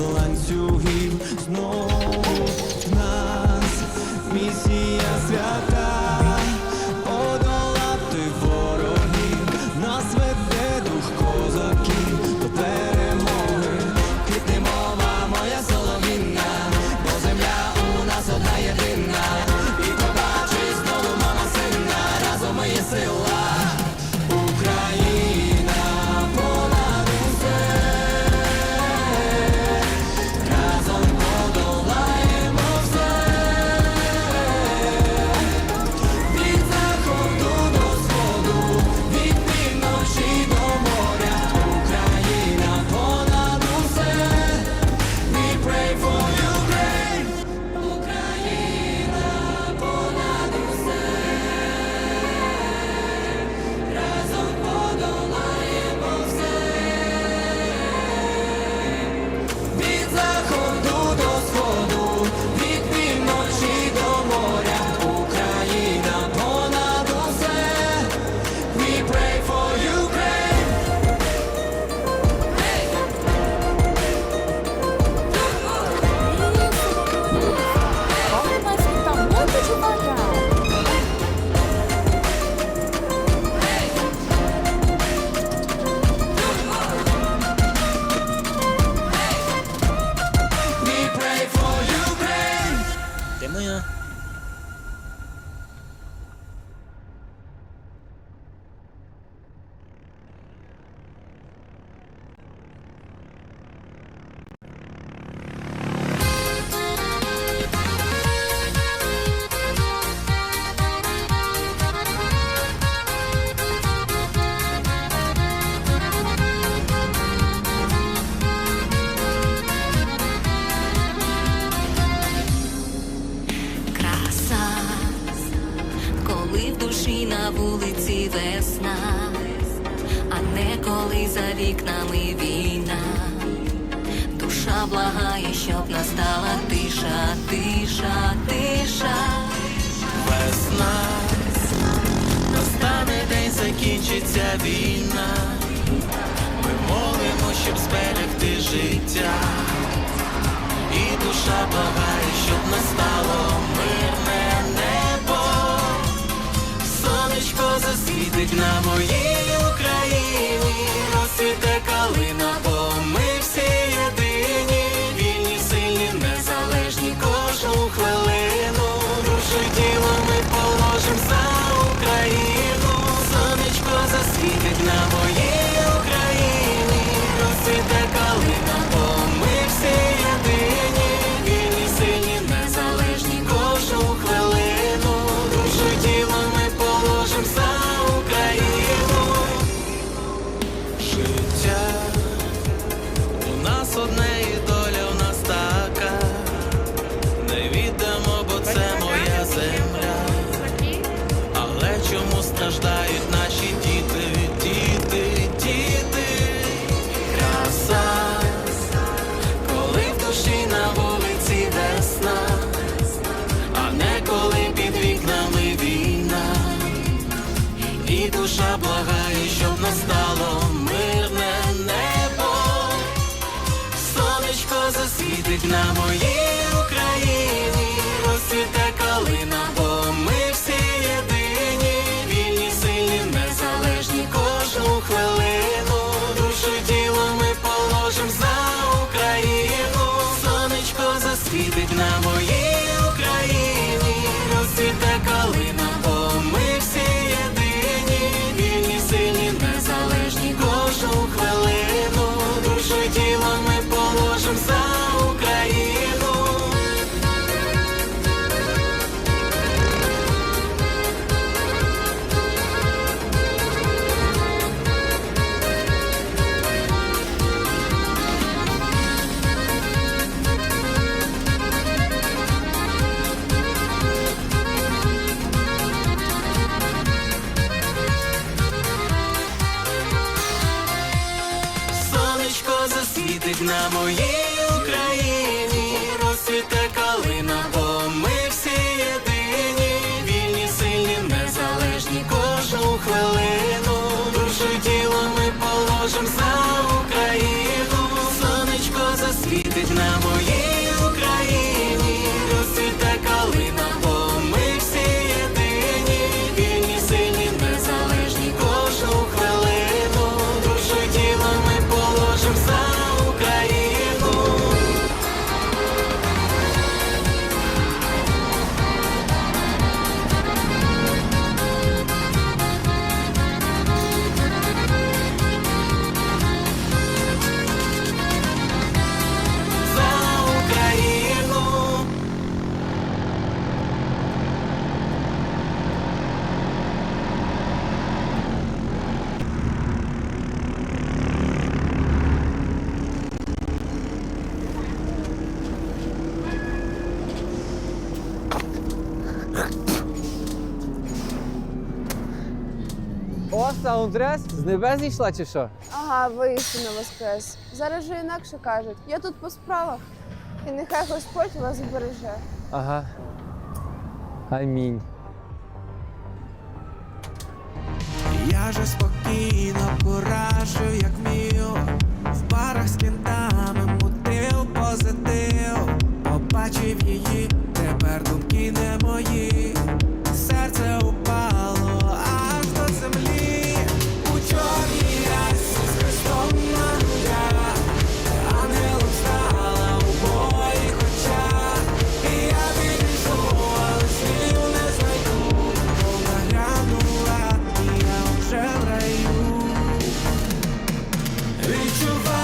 the lines to 什么东 вікнами війна, душа благає, щоб настала тиша, тиша, тиша, весна, настане день закінчиться війна, ми молимо, щоб зберегти життя, і душа благає, щоб настало мирне небо, сонечко засвітить на моїй Halloween. Душа благає, щоб настало мирне небо. Сонечко засвітить на моїй саундтрес? З небес зійшла чи що? Ага, вийшли на воскрес. Зараз же інакше кажуть. Я тут по справах. І нехай Господь вас збереже. Ага. Амінь. Я же спокійно поражу, як вмію. В парах з кінтами мутив позитив. Побачив її, тепер думки не мої. Ritual